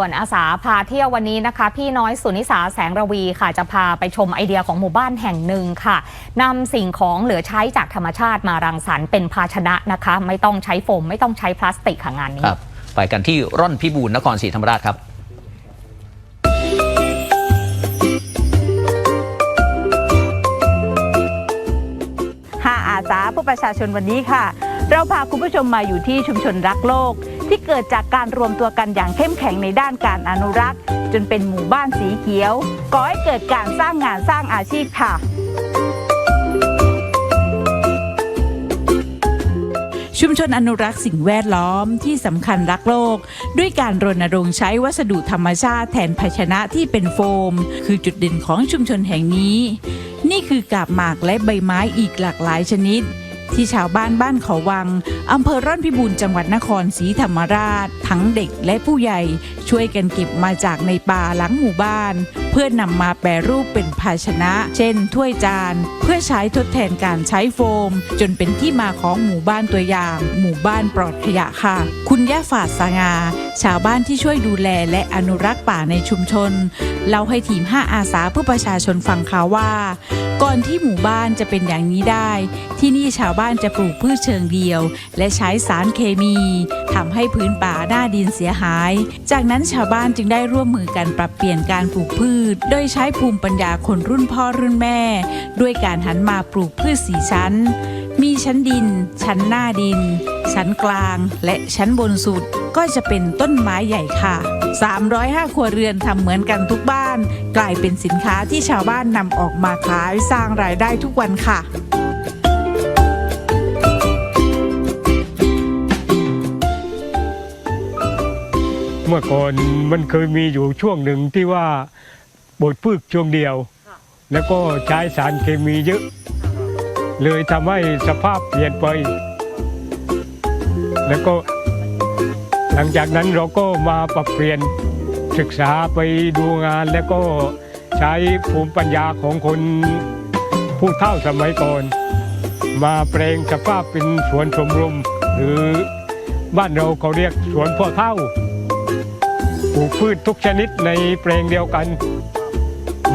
ส่วนอาสาพาเที่ยววันนี้นะคะ พี่น้อยสุนิสาแสงระวีค่ะจะพาไปชมไอเดียของหมู่บ้านแห่งหนึ่งค่ะนำสิ่งของเหลือใช้จากธรรมชาติมารังสรรค์เป็นภาชนะนะคะ ไม่ต้องใช้โฟม ไม่ต้องใช้พลาสติกค่ะงานนี้ครับไปกันที่ร่อนพิบูลนครศรีธรรมราชครับห้าอาสาเพื่อประชาชนวันนี้ค่ะ เราพาคุณผู้ชมมาอยู่ที่ชุมชนรักโลก ที่เกิดจากการรวมตัวกันอย่างเข้มแข็งในด้านการอนุรักษ์ จนเป็นหมู่บ้านสีเขียวก่อให้เกิดการสร้างงานสร้างอาชีพค่ะชุมชนอนุรักษ์สิ่งแวดล้อมที่สำคัญรักโลก ด้วยการรณรงค์ใช้วัสดุธรรมชาติแทนภาชนะที่เป็นโฟม คือจุดเด่นของชุมชนแห่งนี้ นี่คือกาบหมากและใบไม้อีกหลากหลายชนิด ที่ชาวบ้านบ้านเขาวังอำเภอร่อนพิบูลจังหวัดนครศรีธรรมราช ทั้งเด็กและผู้ใหญ่ช่วยกันเก็บมาจากในป่าหลังหมู่บ้าน เพื่อนำมาแปรรูปเป็นภาชนะ เช่น ถ้วยจาน เพื่อใช้ทดแทนการใช้โฟม จนเป็นที่มาของหมู่บ้านตัวอย่าง หมู่บ้านปลอดขยะค่ะ คุณย่าฝาดสางา ชาวบ้านที่ช่วยดูแลและอนุรักษ์ป่าในชุมชนเล่าให้ทีม 5 อาสาเพื่อประชาชนฟังค่ะว่า ก่อนที่หมู่บ้านจะเป็นอย่างนี้ได้ ที่นี่ชาวบ้านจะปลูกพืชเชิงเดียว และใช้สารเคมี ทำให้พื้นป่าหน้าดินเสียหาย จากนั้นชาวบ้านจึงได้ร่วมมือกันปรับเปลี่ยนการปลูกพืช โดยใช้ภูมิปัญญาคนรุ่นพ่อรุ่นแม่ ด้วยการหันมาปลูกพืชสีชั้น มีชั้นดิน ชั้นหน้าดิน ชั้นกลาง และชั้นบนสุดก็จะเป็นต้นไม้ใหญ่ค่ะ 305 ครัวเรือนทำเหมือนกันทุกบ้าน กลายเป็นสินค้าที่ชาวบ้านนำออกมาขายสร้างรายได้ทุกวันค่ะ เมื่อก่อนมันเคยมีอยู่ช่วงหนึ่งที่ว่าบดพืชช่วงเดียว แล้วก็ใช้สารเคมีเยอะ เลยทำให้สภาพเปลี่ยนไป แล้วก็หลังจากนั้นเราก็มาปรับเปลี่ยนศึกษาไปดูงานแล้วก็ใช้ภูมิปัญญาของคนผู้เฒ่าสมัยก่อน มาแปลงสภาพเป็นสวนชมรม หรือบ้านเราเขาเรียกสวนพ่อเฒ่าป ลูกพืชทุกชนิดในแปลงเดียวกัน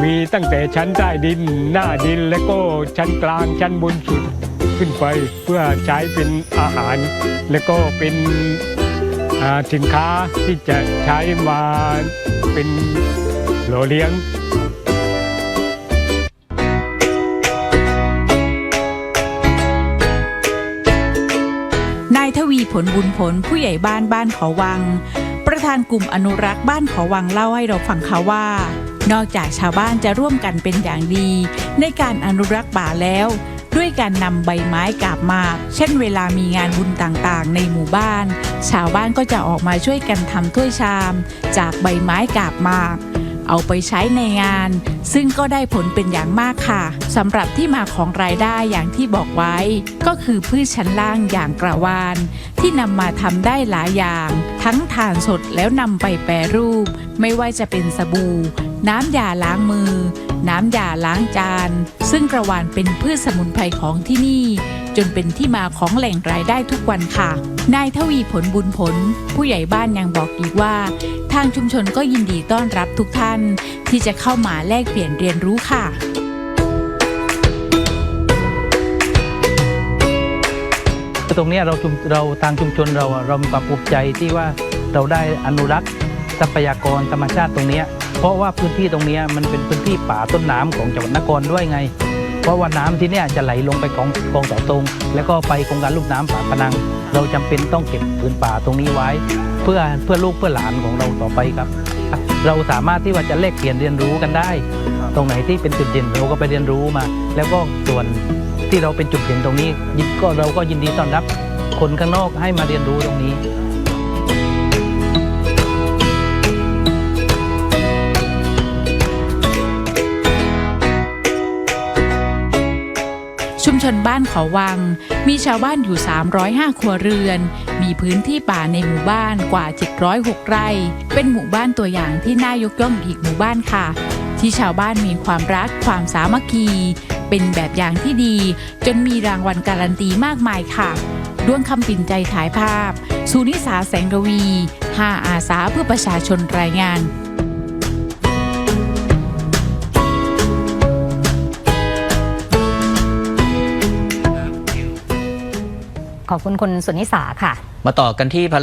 มีตั้งแต่ชั้นใต้ดิน หน้าดินและก็ชั้นกลางชั้นบนสุดขึ้นไปเพื่อใช้เป็นอาหาร และก็เป็นสินค้าที่จะใช้มาเป็นหล่อเลี้ยงนายทวีผลบุญผลผู้ใหญ่บ้านบ้านเขาวัง ธานกลุ่มอนุรักษ์บ้านขอวังเล่าให้เราฟังค่ะว่า นอกจากชาวบ้านจะร่วมกันเป็นอย่างดี ในการอนุรักษ์ป่าแล้ว ด้วยการนำใบไม้กาบมาก เช่นเวลามีงานบุญต่างๆ ในหมู่บ้าน ชาวบ้านก็จะออกมาช่วยกันทำถ้วยชาม จากใบไม้กาบมาก เอาไปใช้ในงาน ซึ่งก็ได้ผลเป็นอย่างมากค่ะสำหรับที่มาของรายได้อย่างที่บอกไว้ ก็คือพืชชั้นล่างอย่างกระวาน ที่นำมาทำได้หลายอย่าง ทั้งทานสดแล้วนำไปแปรรูป ไม่ว่าจะเป็นสบู่ น้ำยาล้างมือ น้ำยาล้างจาน ซึ่งกระวานเป็นพืชสมุนไพรของที่นี่จนเป็นที่มาของแหล่งรายได้ทุกวันค่ะ นายทวีผลบุญผล ผู้ใหญ่บ้านยังบอกอีกว่า ทางชุมชนก็ยินดีต้อนรับทุกท่าน ที่จะเข้ามาแลกเปลี่ยนเรียนรู้ค่ะตรงนี้เราเราทางชุมชนเราเรามีความภูมิใจที่ว่าเราได้อนุรักษ์ทรัพยากรธรรมชาติตรงนี้ เพราะว่าพื้นที่ตรงนี้มันเป็นพื้นที่ป่าต้นน้ำของจังหวัดนครด้วยไง เพราะว่าน้ำที่นี้ยจะไหลลงไปกองกองเต่าตรง แล้วก็ไปโครงการลูกน้ำป่าพนัง เราจำเป็นต้องเก็บพื้นป่าตรงนี้ไว้ เพื่อเพื่อลูกเพื่อหลานของเราต่อไปครับ เราสามารถที่ว่าจะแลกเปลี่ยนเรียนรู้กันได้ ตรงไหนที่เป็นจุดเด่นเราก็ไปเรียนรู้มา แล้วก็ส่วนที่เราเป็นจุดเด่นตรงนี้ก็เราก็ยินดีต้อนรับคนข้างนอกให้มาเรียนรู้ตรงนี้ ชนบ้านเขาวัง มีชาวบ้านอยู่ 305 ครัวเรือน มีพื้นที่ป่าในหมู่บ้านกว่า 706 ไร่ เป็นหมู่บ้านตัวอย่างที่น่ายกย่องอีกหมู่บ้านค่ะ ที่ชาวบ้านมีความรักความสามัคคี เป็นแบบอย่างที่ดี จนมีรางวัลการันตีมากมายค่ะด้วงคำปิ่นใจถ่ายภาพ สุนิสาแสงระวี 5 อาสาเพื่อประชาชนรายงาน ขอบคุณคุณสุนิสาค่ะ มาต่อกันที่ภาร